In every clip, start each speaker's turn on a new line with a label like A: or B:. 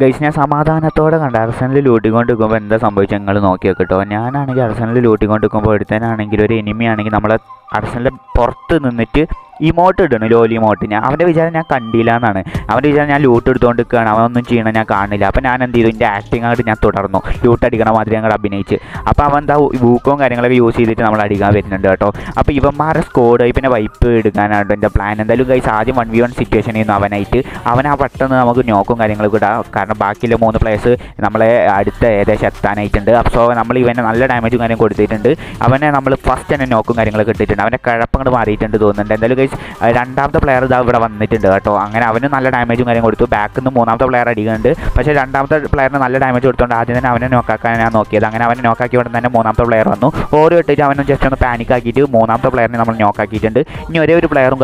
A: Guys ഞാൻ സമാധാനത്തോടെ കണ്ട. അർസനിൽ ലൂട്ടിക്കൊണ്ട് നിൽക്കുമ്പോൾ എന്താ സംഭവിച്ചത് നിങ്ങൾ നോക്കി കേട്ടോ ഞാനാണെങ്കിൽ അർസനിൽ ലൂട്ടിക്കൊണ്ട് നിൽക്കുമ്പോൾ എടുത്തതിനാണെങ്കിൽ ഒരു എനിമി ആണെങ്കിൽ നമ്മളെ അർസനിലെ പുറത്ത് നിന്നിട്ട് ഇമോട്ട് ഇടണം ലോലി ഇമോട്ട് ഞാൻ അവന്റെ വിചാരം ഞാൻ കണ്ടില്ല എന്നാണ് അവന്റെ വിചാരം ഞാൻ ലൂട്ട് എടുത്തുകൊണ്ട് നിൽക്കുകയാണ് അവനൊന്നും ചെയ്യണം ഞാൻ കാണില്ല. അപ്പോൾ ഞാൻ എന്ത് ചെയ്തു? എന്റെ ആക്ടിങ് ആയിട്ട് ഞാൻ തുടർന്നു. ലൂട്ട് അടിക്കണ മാതിരി ഞങ്ങൾ അഭിനയിച്ച്. അപ്പോൾ അവൻ എന്താ ബൂക്കവും കാര്യങ്ങളൊക്കെ യൂസ് ചെയ്തിട്ട് നമ്മൾ അടിക്കാൻ വരുന്നുണ്ട് കേട്ടോ. അപ്പോൾ ഇവന്മാരെ സ്കോഡ് പിന്നെ വൈപ്പ് എടുക്കാനാണ് എന്റെ പ്ലാൻ എന്തായാലും കൈസ് ആദ്യം വൺ വി വൺ സിറ്റുവേഷൻ ചെയ്യുന്നു അവനായിട്ട്. അവൻ ആ പെട്ടെന്ന് നമുക്ക് നോക്കും കാര്യങ്ങളൊക്കെ ഇടാം. കാരണം ബാക്കിയുള്ള മൂന്ന് പ്ലേയേഴ്സ് നമ്മളെ അടുത്ത ഏകദേശം എത്താനായിട്ടുണ്ട്. അപ്പോൾ നമ്മൾ ഇവനെ നല്ല ഡാമേജും കാര്യം കൊടുത്തിട്ടുണ്ട്. അവനെ നമ്മൾ ഫസ്റ്റ് തന്നെ നോക്കും കാര്യങ്ങളൊക്കെ ഇട്ടിട്ടുണ്ട്. അവന്റെ കഴപ്പങ്ങൾ മാറിയിട്ടുണ്ട് തോന്നുന്നുണ്ട്. എന്തായാലും ഗൈസ് രണ്ടാമത്തെ പ്ലെയർ ഇതാ ഇവിടെ വന്നിട്ടുണ്ട് കേട്ടോ. അങ്ങനെ അവന് നല്ല ഡാമേജും കാര്യം കൊടുത്തു. ബാക്കിൽ നിന്ന് മൂന്നാമത്തെ പ്ലെയർ അടിക്കുന്നുണ്ട്. പക്ഷേ രണ്ടാമത്തെ പ്ലെയറിന് നല്ല ഡാമേജ് കൊടുത്തുകൊണ്ട് ആദ്യം തന്നെ അവനെ നോക്കാക്കാൻ ഞാൻ നോക്കിയത്. അങ്ങനെ അവനെ നോക്കാക്കി ഉടൻ തന്നെ മൂന്നാമത്തെ പ്ലെയർ വന്നു. ഓരോ ഇട്ടിട്ട് അവനും ജസ്റ്റ് ഒന്ന് പാനിക് ആക്കിയിട്ട് മൂന്നാമത്തെ പ്ലെയറിനെ നമ്മൾ നോക്കാക്കിയിട്ടുണ്ട് ഇനി ഒരേ ഒരു പ്ലെയറും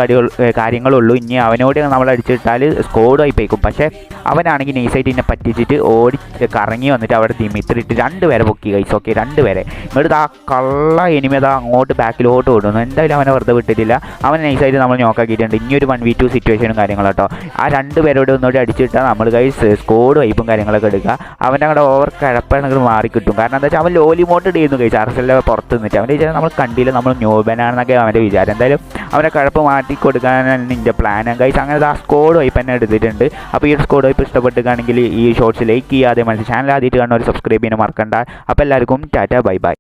A: കാര്യങ്ങളുള്ളൂ. ഇനി അവനോട് നമ്മൾ അടിച്ചിട്ടാൽ സ്കോഡ് ആയി പോയിക്കും. പക്ഷേ അവനാണെങ്കിൽ നൈസായിട്ട് എന്നെ പറ്റിച്ചിട്ട് ഓടി കറങ്ങി വന്നിട്ട് അവിടെ ദിമിത്രിട്ട് രണ്ട് പേരെ പൊക്കി കൈസ് ഓക്കെ രണ്ട് പേരെ എന്നിട്ട് ആ കള്ള എനിമി അങ്ങോട്ട് ബാക്കിലോട്ട് ഓടുന്നു. എന്തായാലും അവനെ വെറുതെ വിട്ടിട്ടില്ല. അവൻ നൈസായിട്ട് നമ്മൾ നോക്കാക്കിയിട്ടുണ്ട് ഇനി ഒരു വൺ വി ടു സിറ്റുവേഷനും കാര്യങ്ങളും കേട്ടോ ആ രണ്ട് പേരോട് ഒന്നുകൂടി അടിച്ചിട്ടാൽ നമ്മൾ കൈസ് സ്കോഡ് വൈപ്പും കാര്യങ്ങളൊക്കെ എടുക്കുക. അവന്റെ അങ്ങോട്ട് ഓവർ കിഴപ്പണെങ്കിൽ മാറി കിട്ടും. കാരണം എന്താ വെച്ചാൽ അവൻ ലോലി മോട്ട് ചെയ്യുന്നു കഴിച്ചു അർസലിലെ പുറത്ത് നിന്നിട്ട്. അവന്റെ വിചാരം നമ്മൾ കണ്ടില്ല നമ്മൾ ന്യൂബനാണെന്നൊക്കെ അവന്റെ വിചാരം. എന്തായാലും അവന്റെ കഴപ്പ് മാറ്റി കൊടുക്കാനാണ് നിന്റെ പ്ലാൻ ഗൈസ് അങ്ങനെ ആ സ്കോഡ് വൈപ്പ് തന്നെ എടുത്തിട്ടുണ്ട്. അപ്പോൾ ഈ ഒരു സ്കോഡ് വൈപ്പ് ഇഷ്ടപ്പെട്ടുകയാണെങ്കിൽ ഈ ഷോർട്സ് ലൈക്ക് ചെയ്യാതെ മനസ്സിൽ ചാനൽ ആദ്യമായിട്ട് കാണുന്നവർ സബ്സ്ക്രൈബ് ചെയ്യാൻ മറക്കണ്ട. അപ്പോൾ എല്ലാവർക്കും ടാറ്റ ബൈ ബൈ